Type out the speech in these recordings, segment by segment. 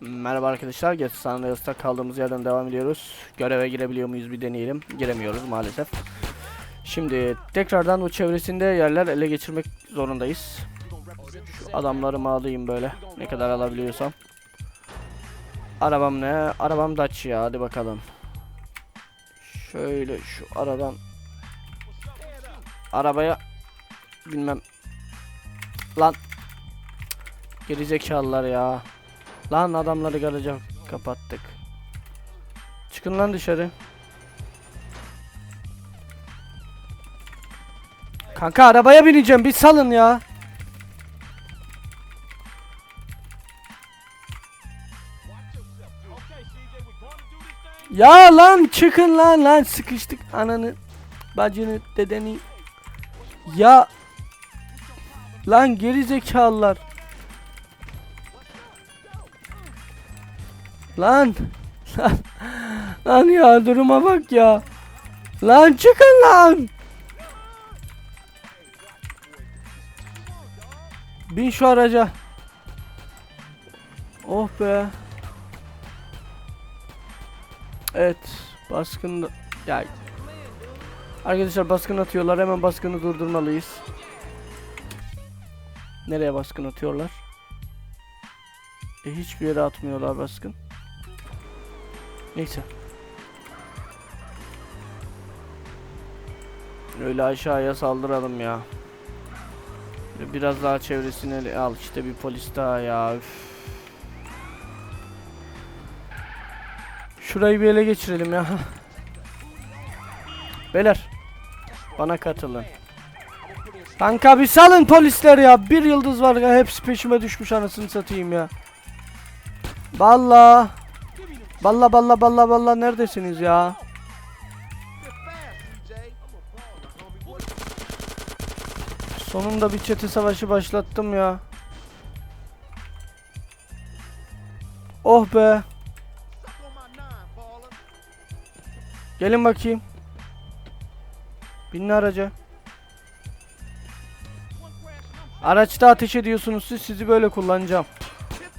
Merhaba arkadaşlar, Geç Andreas'ta kaldığımız yerden devam ediyoruz. Göreve girebiliyor muyuz bir deneyelim. Giremiyoruz maalesef. Şimdi tekrardan o çevresinde yerler ele geçirmek zorundayız. Şu adamlarımı alayım böyle. Ne kadar alabiliyorsam. Arabam ne? Arabam Dacia. Hadi bakalım. Şöyle şu aradan arabaya bilmem lan gerizekalılar ya. Lan adamları garaja kapattık. Çıkın lan dışarı. Kanka arabaya bineceğim bir salın ya. Ya lan çıkın lan lan sıkıştık ananı bacını dedeni ya lan geri zekalılar lan lan ya duruma bak ya lan çıkın lan bin şu araca oh be Evet, baskın ya Arkadaşlar baskın atıyorlar. Hemen baskını durdurmalıyız. Nereye baskın atıyorlar? E hiçbir yere atmıyorlar baskın. Neyse. Öyle aşağıya saldıralım ya. Biraz daha çevresine ele- al işte bir polis daha ya. Üf. Şurayı bir ele geçirelim ya. Beyler. Bana katılın. Kanka bir salın polisler ya. Bir yıldız var ya. Hepsi peşime düşmüş anasını satayım ya. Balla. Balla balla balla balla neredesiniz ya? Sonunda bir çete savaşı başlattım ya. Oh be. Gelin bakayım. Binin araca. Araçta ateş ediyorsunuz siz sizi böyle kullanacağım.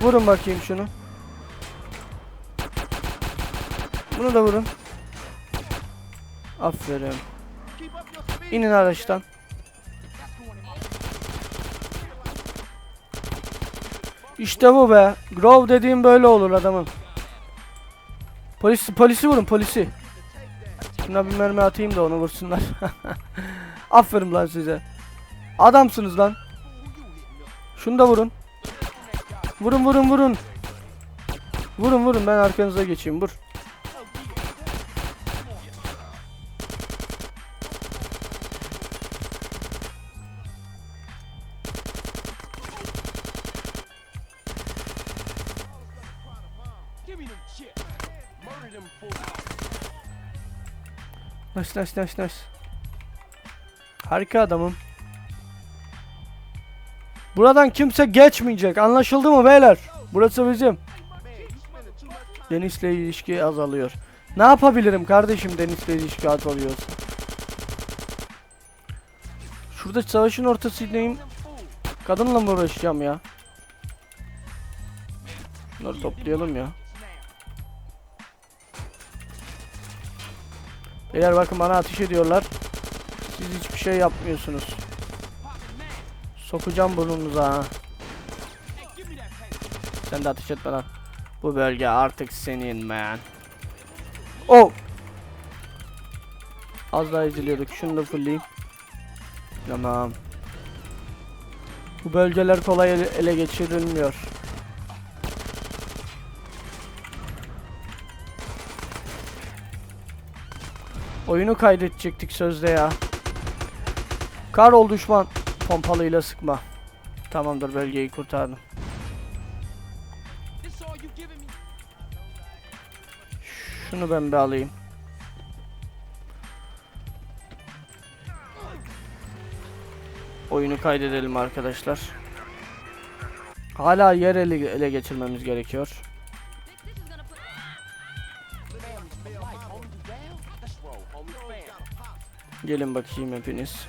Vurun bakayım şunu. Bunu da vurun. Aferin. İnin araçtan. İşte bu be. Grove dediğim böyle olur adamın. Polisi polisi vurun polisi. Şuna bir mermi atayım da onu vursunlar. Aferin lan size. Adamsınız lan. Şunu da vurun. Vurun vurun vurun. Vurun vurun ben arkanıza geçeyim vur. Nice nice nice nice. Harika adamım. Buradan kimse geçmeyecek. Anlaşıldı mı beyler? Burası bizim. Denizle ilişki azalıyor. Ne yapabilirim kardeşim denizle ilişki azalıyorsa? Şurada savaşın ortasındayım. Kadınla mı uğraşacağım ya? Bunları toplayalım ya. Beyler bakın bana ateş ediyorlar. Siz hiçbir şey yapmıyorsunuz. Sokacağım burnunuza ha. Sen de ateş etme lan. Bu bölge artık senin man. Oh! Az daha eziliyorduk. Şunu da fullleyeyim. Tamam. Bu bölgeler kolay ele geçirilmiyor. Oyunu kaydedecektik sözde ya. Karol düşman. Pompalıyla sıkma. Tamamdır bölgeyi kurtardım. Şunu ben bir alayım. Oyunu kaydedelim arkadaşlar. Hala yer ele, ele geçirmemiz gerekiyor. Gelin bakayım hepiniz.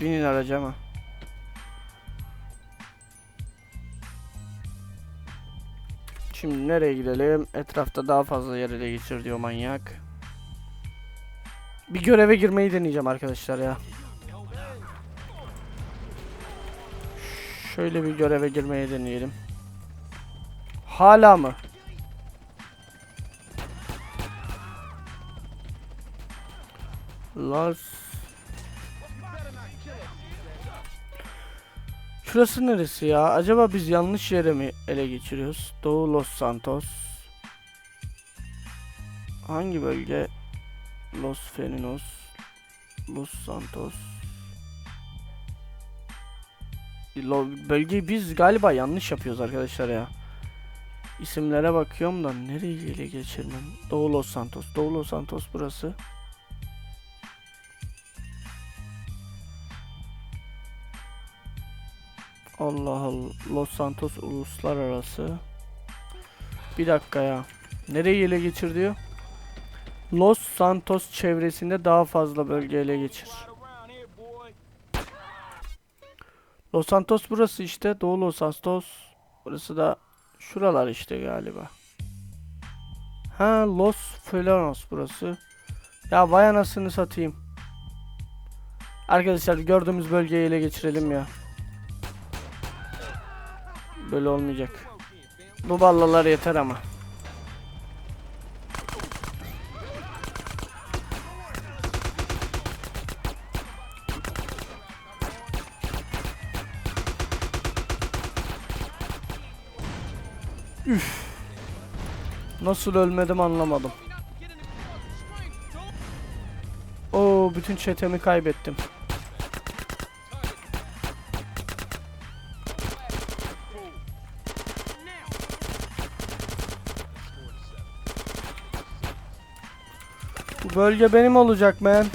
Binin araca ama. Şimdi nereye gidelim? Etrafta daha fazla yer ele geçir diyor manyak. Bir göreve girmeyi deneyeceğim arkadaşlar ya. Şöyle bir göreve girmeyi deneyelim. Hala mı? Las Şurası neresi ya? Acaba biz yanlış yere mi ele geçiriyoruz? Doğu Los Santos. Hangi bölge? Los Feninos. Los Santos. Bölgeyi biz galiba yanlış yapıyoruz arkadaşlar ya. İsimlere bakıyorum da nereye ele geçirmem? Doğu Los Santos. Doğu Los Santos burası. Allah Allah. Los Santos uluslararası. Bir dakika ya. Nereyi ele geçir diyor? Los Santos çevresinde daha fazla bölge ele geçir. Los Santos burası işte. Doğu Los Santos. Burası da şuralar işte galiba. Ha Los Felinos burası. Ya vay anasını satayım. Arkadaşlar gördüğümüz bölgeyi ele geçirelim ya. Böyle olmayacak. Bu ballalar yeter ama. Üf. Nasıl ölmedim anlamadım. Oo bütün çetemi kaybettim. Bölge benim olacak men.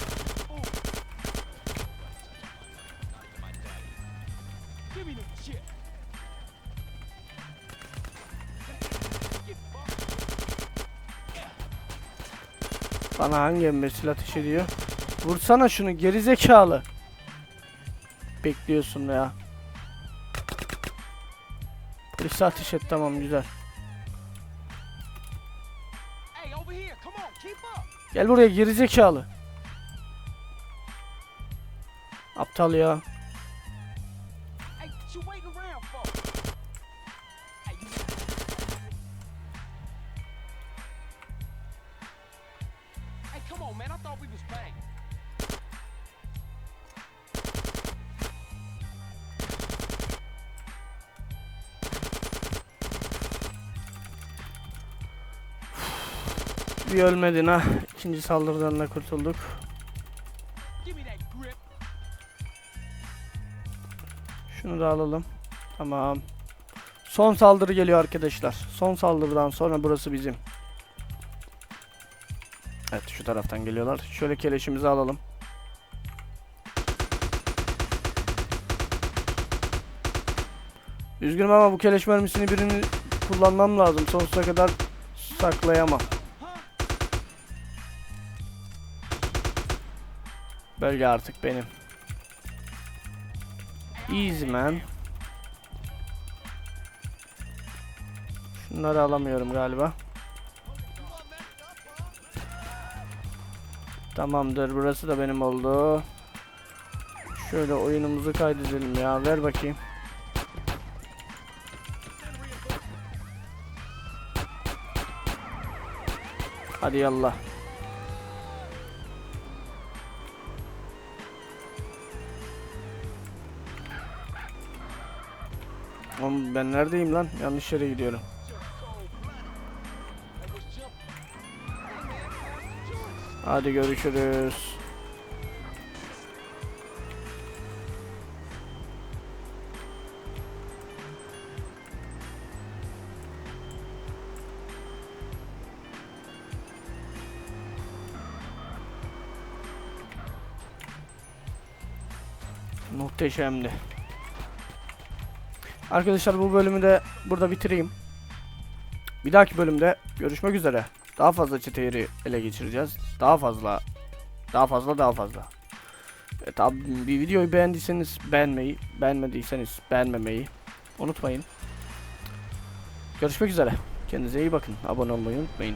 Bana hangi embesil ateş ediyor? Vursana şunu geri zekalı. Bekliyorsun ya. Polise ateş et tamam güzel. Gel buraya geri zekalı. Aptal ya. Bir ölmedin ha. İkinci saldırıdan da kurtulduk. Şunu da alalım. Tamam. Son saldırı geliyor arkadaşlar. Son saldırıdan sonra burası bizim. Evet şu taraftan geliyorlar. Şöyle keleşimizi alalım. Üzgünüm ama bu keleş mermisini birini kullanmam lazım. Sonsuza kadar saklayamam. Bölge artık benim. Easy man. Şunları alamıyorum galiba. Tamamdır burası da benim oldu. Şöyle oyunumuzu kaydedelim ya ver bakayım. Hadi yallah. Oğlum ben neredeyim lan? Yanlış yere gidiyorum. Hadi görüşürüz. Muhteşemdi. Arkadaşlar bu bölümü de burada bitireyim. Bir dahaki bölümde görüşmek üzere. Daha fazla çete ele geçireceğiz. Daha fazla, daha fazla, daha fazla. E, tabi bir videoyu beğendiyseniz beğenmeyi, beğenmediyseniz beğenmemeyi unutmayın. Görüşmek üzere. Kendinize iyi bakın. Abone olmayı unutmayın.